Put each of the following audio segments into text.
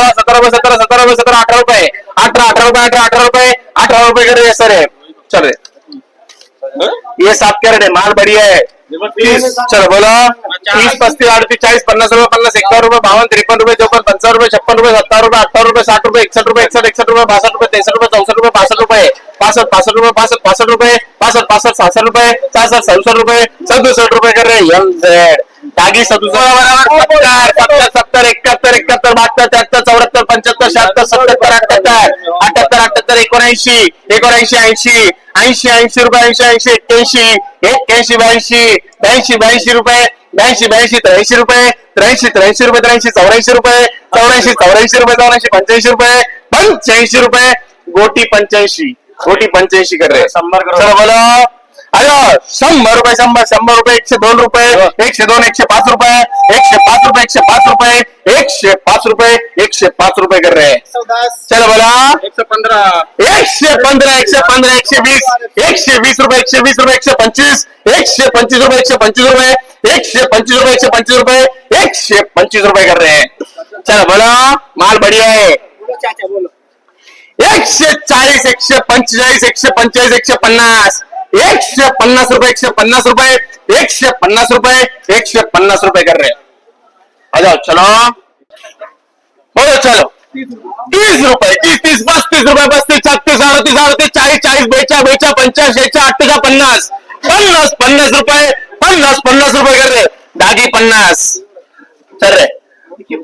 सोळा सतरा रुपये, सत्रह सतरा रुपये सतरा अठरा रुपये। अठरा अठरा रुपये अठरा अठरा रुपये, अठारह रुपये कर रहे सर। चल रहे ये सात कैरेट है, माल बढ़िया है। तीस, चलो, बोलो। तीस पस्तीस अड़तीस, चालीस पन्नास रुपए पन्नास इक्यावन रुपए बावन, तिरपन रुपए चौपन, पंचावन रुपए छप्पन रुपए सत्तावन रुपए अट्ठावन रुपए साठ रुपए इकसठ रुपए इकसठ इकसठ रुपए बासठ रुपए तिरसठ रुपए चौसठ रुपए बासठ रुपए पासठ पासठ रुपए पासठ पासठ रुपए पासठ पासठ सासठ रुपए सासठ, सड़सठ रुपए सदुसठ रुपए कर रहे हैं जेड दागी सदुसठ बराबर. सत्तर सत्तर सत्तर इकहत्तर इकहत्तर बहात्तर त्र्याहत्तर चौऱ्याहत्तर पंच्याहत्तर शहात्तर सत्याहत्तर अठ्याहत्तर अठ्याहत्तर अठ्याहत्तर एकोणऐंशी एकोणऐंशी ऐंशी ऐंशी ऐंशी रुपये ऐंशी ऐंशी एक्क्याऐंशी एक्क्याऐंशी ब्याऐंशी ब्याऐंशी ब्याऐंशी रुपये ब्याऐंशी ब्याऐंशी त्र्याऐंशी रुपये त्र्याऐंशी त्र्याऐंशी रुपये त्र्याऐंशी चौऱ्याऐंशी रुपये चौऱ्याऐंशी चौऱ्याऐंशी रुपये चौऱ्याऐंशी पंच्याऐंशी रुपये पंच्याऐंशी रुपये गोटी पंच्याऐंशी गोटी पंच्याऐंशी कर रहे शंभर बोलो. अरे शंभर रुपये शंभर शंभर रुपये एकशे दोन रुपये एकशे दोन एकशे पाच रुपये एकशे पाच रुपये एकशे पाच रुपये एकशे पाच रुपये एकशे पाच रुपये कर रहे हैं चलो बोला एकशे पंधरा एकशे पंधरा एकशे पंधरा एकशे वीस एकशे वीस रुपये एकशे वीस रुपये एकशे पंचवीस एकशे पंचवीस रुपये एकशे पंचवीस रुपये एकशे पंचवीस रुपये एकशे पंचवीस रुपये एकशे पंचवीस रुपये कर रहे हैं चलो बोला माल बढ़िया है एकशे चाळीस एकशे पंचेचाळीस एकशे पंचेचाळीस एकशे पन्नास एकशे पन्नास रुपये एकशे पन्नास रुपये एकशे पन्नास रुपये एकशे पन्नास रुपये कर रहे हैं। आ जाओ चलो। बोलो चलो। तीस रुपये तीस तीस पस्तीस रुपये पस्तीस छत्तीस अडतीस अडतीस चालीस चालीस बेचा बेचा पंचाळीस शेचा अठ्ठेचा पन्नास। पन्नास पन्नास रुपये पन्नास पन्नास रुपये कर रे दागी पन्नास। चल रे गोटी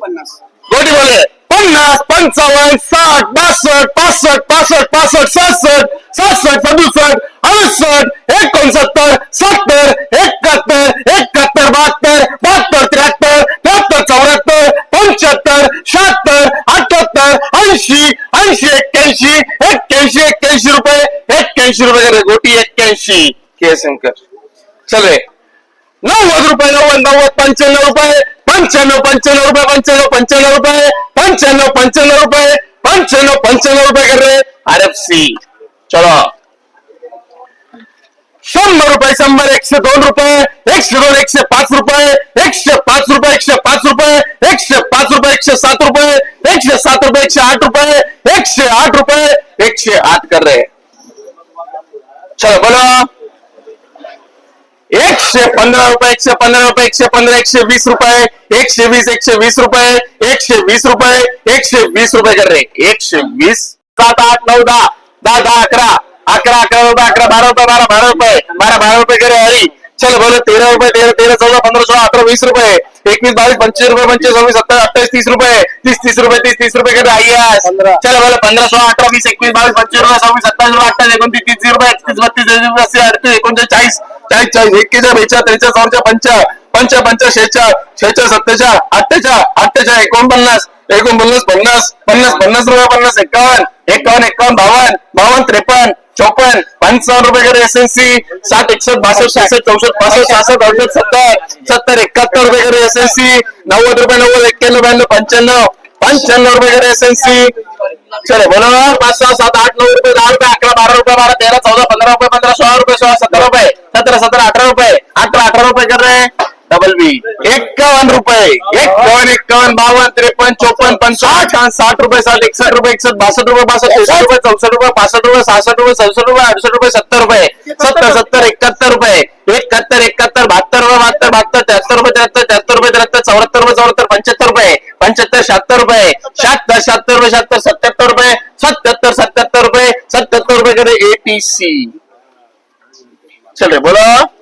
बोले। पन्नास पंचावन्न साठ बासष्ट पासष्ट पासष्ट पासष्ट सहासष्ट सहासष्ट सदुसष्ट अडुसष्ट एकोणसत्तर सत्तर एकाहत्तर एकाहत्तर बहात्तर बहात्तर त्र्याहत्तर त्र्याहत्तर चौऱ्याहत्तर पंच्याहत्तर शहात्तर अठ्याहत्तर ऐंशी ऐंशी एक्क्याऐंशी एक्क्याऐंशी एक्क्याऐंशी रुपये एक्क्याऐंशी रुपये कर रे. गोटी एक्क्याऐंशी के शंकर चल रे नव्वद रुपये नव्वद नव्वद पंच्याण्णव रुपये पंच्याण्णव पंच्याण्णव रुपए पंच्याण्णव पंच्याण्णव रुपए पंच्याण्णव पंच्याण्णव रुपए पंच्याण्णव पंच्याण्णव रुपये कर रे आर एफ़ सी चलो शंभर रुपये शंभर एकशे दोन रुपये एकशे दोन एकशे पाच पाच रुपये एकशे पाच रुपये एकशे पाच रुपये एकशे सात रुपये एकशे सात रुपये एकशे आठ रुपये एकशे आठ रुपये एकशे आठ कर रहे चलो बोलो एकशे पंधरा रुपये एकशे पंधरा रुपये एकशे पंधरा एकशे वीस रुपये एकशे वीस एकशे वीस रुपये एकशे वीस रुपये एकशे वीस रुपये कर रे एकशे वीस सात आठ नऊ दहा दहा दहा अकरा अकरा अकरा रुपये अकरा बारा रुपये बारा बारा रुपये बारा बारा रुपये करे हरी चल बोलो तेरह रुपये तेरह तेरह चौदह पंद्रह सोळा अठरा वीस रुपये. एकवीस बावीस पंचवीस रुपये पंचवीस सव्वीस सत्तर अठ्ठावीस तीस रुपये. तीस तीस रुपये तीस तीस रुपये करे आईएस चल बोलो पंधरा सोळा अठरा वीस एकवीस बावीस पंचवीस रुपये सव्वीस सत्तावीस रुपये अठ्ठावीस एकोणतीस तीस रुपये एकतीस बत्तीस अडतीस एकोणचाळीस चाळीस चाळीस चाळीस एक्केचाळ बेचाळ त्रेचाळ चौच्या पंचा पंचा पंचा शेचाळ शेचाळ सत्तेचाळ अठ्ठेचाळ अठ्ठेचाळ एकोणपन्नास एकोणपन्नास पन्नास पन्नास पन्नास रुपये पन्नास एकावन्न एकावन्न एकावन्न बावन्न बावन्न त्रेपन्न चौपन्न पंचावन्न रुपये करे एस एन सी साठ एकसष्ट बासष्ट सहासष्ट चौसष्ट पासष्ट सहासष्ट अडुसष्ट सत्तर सत्तर एकाहत्तर रुपये करे एस एन सी नव्वद रुपये नव्वद एक्क्याण्णव ब्याण्णव पंच्याण्णव पंच्याण्णव रुपये करे एस एन सी चलो बोलो पाच सहा सात आठ नऊ रुपये दहा रुपये अकरा बारा रुपये बारा तेरा चौदा पंधरा रुपये पंधरा सोळा रुपये सोळा सतरा रुपये सतरा सतरा अठरा रुपये अठरा अठरा रुपये कर रहे डबल बी. एक्कावन्न रुपये. एक्कावन्न एक्कावन्न बावन्न त्रेपन्न चोपन्न पंचावन्न. साठ रुपये साठ एकसष्ट रुपये एकसष्ट बासष्ट रुपये बासष्ट त्रेसष्ट रुपये चौसष्ट रुपये पासष्ट रुपये सहासष्ट रुपये सदुसष्ट रुपये अडुसष्ट रुपये सत्तर रुपये. सत्तर सत्तर एकाहत्तर रुपये. एकाहत्तर एकाहत्तर बहात्तर रुपये बहात्तर बहात्तर त्र्याहत्तर रुपये त्र्याहत्तर त्र्याहत्तर रुपये त्र्याहत्तर चौऱ्याहत्तर रुपये चौऱ्याहत्तर पंच्याहत्तर रुपये. पंच्याहत्तर शहात्तर रुपये. शहात्तर शहात्तर रुपये शहात्तर सत्याहत्तर रुपये. सत्याहत्तर सत्याहत्तर रुपये सत्याहत्तर रुपये करे एटीसी चल रे बोलो.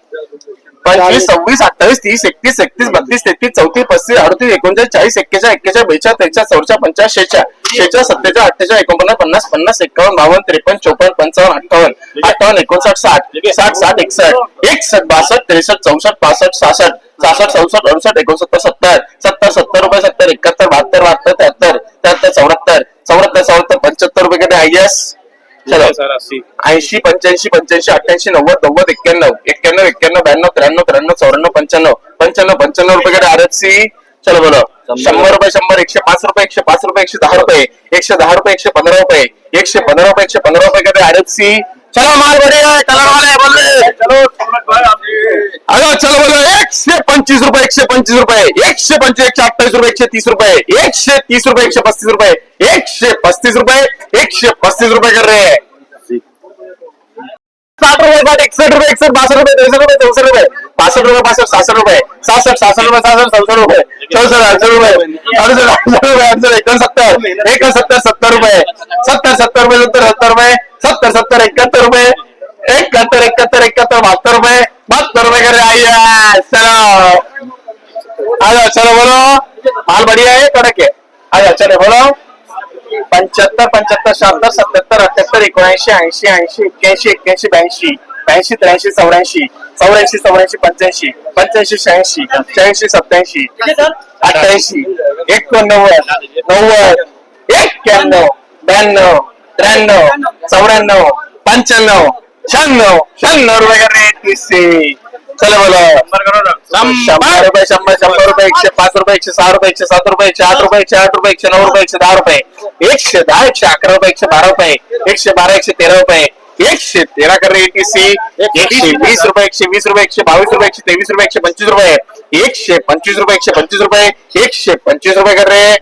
पंचवीस सव्वीस अठ्ठावीस तीस एकतीस एकतीस बत्तीस तेहतीस चौतीस पस्तीस अडतीस एकोणचाळीस चाळीस एक्केचाळ एक्केचाळ बेचाळ त्रेचाळ चौचा पंचाळीस शेचा शेचा सत्तेचाळ अठ्ठेचाळ एकोणपन्नास पन्नास पन्नास एकावन्न बावन्न त्रेपन्न चोपन्न पंचावन्न अठ्ठावन्न अठ्ठावन्न एकोणसाठ साठ साठ साठ एकसष्ट एकसष्ट बासष्ट त्रेसष्ट चौसष्ट पासष्ट सहासष्ट सहासष्ट चौसष्ट अडुसष्ट एकोणसत्तर सत्तर सत्तर सत्तर रुपये सत्तर एकाहत्तर बहात्तर बहात्तर त्र्याहत्तर त्र्याहत्तर चौऱ्याहत्तर चौऱ्याहत्तर चौऱ्याहत्तर पंच्याहत्तर रुपये कडे आय एस चलो. ऐंशी पंच्याऐंशी पंच्याऐंशी अठ्ठ्याऐंशी नव्वद नव्वद एक्क्याण्णव एक्क्याण्णव एक्क्याण्णव ब्याण्णव त्र्याण्णव त्र्याण्णव चौऱ्याण्णव पंच्याण्णव पंच्याण्णव पंच्याण्णव रुपये आर एफ सी चलो बोलो. शंभर रुपये. शंभर एकशे पाच रुपये एकशे पाच रुपये एकशे दहा रुपये एकशे दहा रुपये एकशे पंधरा रुपये एकशे पंधरा रुपये एकशे पंधरा रुपये आर एफ सी चलो माल बढ़िया है कलर वाले है, बोल रहे चलो अगं चलो बोलो एकशे पंचवीस रुपये एकशे पंचवीस रुपये. एकशे पंचवीस एकशे अठ्ठावीस रुपये एकशे तीस रुपये. एकशे तीस रुपये एकशे पस्तीस रुपये. एकशे पस्तीस रुपये एकशे पस्तीस रुपये कर रहे साठ रुपये बाट एकसठ रुपये एकसठ बासठ रुपये त्रेसठ रुपये चौसठ रुपये. बासठ रुपये बासठ सासठ रुपये. सासठ सासठ रुपये सासठ चौसठ रुपये. चौसठ अडसठ रुपये. अडसठ अडसठ रुपये अडसठ एकोणसत्तर. एकोणसत्तर सत्तर रुपये. सत्तर सत्तर रुपये सत्तर सत्तर रुपये. सत्तर सत्तर एकाहत्तर रुपये. इकहत्तर इकहत्तर इकहत्तर बहत्तर रुपए बहत्तर रुपए कर रहे चलो। अच्छा चलो बोलो। माल बढ़िया है कड़क है अच्छा चलो बोलो। पंच्याहत्तर पंच्याहत्तर शहात्तर सत्याहत्तर अठ्याहत्तर एकोणऐंशी ऐंशी ऐंशी एक्क्याऐंशी एक्क्याऐंशी ब्याऐंशी ब्याऐंशी त्र्याऐंशी चौऱ्याऐंशी चौऱ्याऐंशी चौऱ्याऐंशी पंच्याऐंशी पंच्याऐंशी शहाऐंशी शहाऐंशी सत्याऐंशी अठ्ठ्याऐंशी एकोणनव्वद नव्वद एक्क्याण्णव ब्याण्णव त्र्याण्णव चौऱ्याण्णव पंच्याण्णव शहाण्णव शहाण्णव रुपये का रेट दिसते चला बोला शंभर रुपये शंभर शंभर रुपये एकशे पाच रुपये एकशे सहा रुपये एकशे सात रुपये एकशे आठ रुपये एकशे आठ रुपये एकशे नऊ रुपये एकशे दहा रुपये एकशे दहा एकशे अकरा रुपये एकशे बारा रुपये एकशे बारा एकशे तेरा रुपये एकशे तेरा कर एटीसी एकशे वीस रुपये एकशे वीस रुपये एकशे बावीस रुपये एकशे तेवीस रुपये एकशे पंचवीस रुपये एकशे पंचवीस रुपये एकशे पंचवीस रुपये एकशे पंचवीस रुपये कर रहे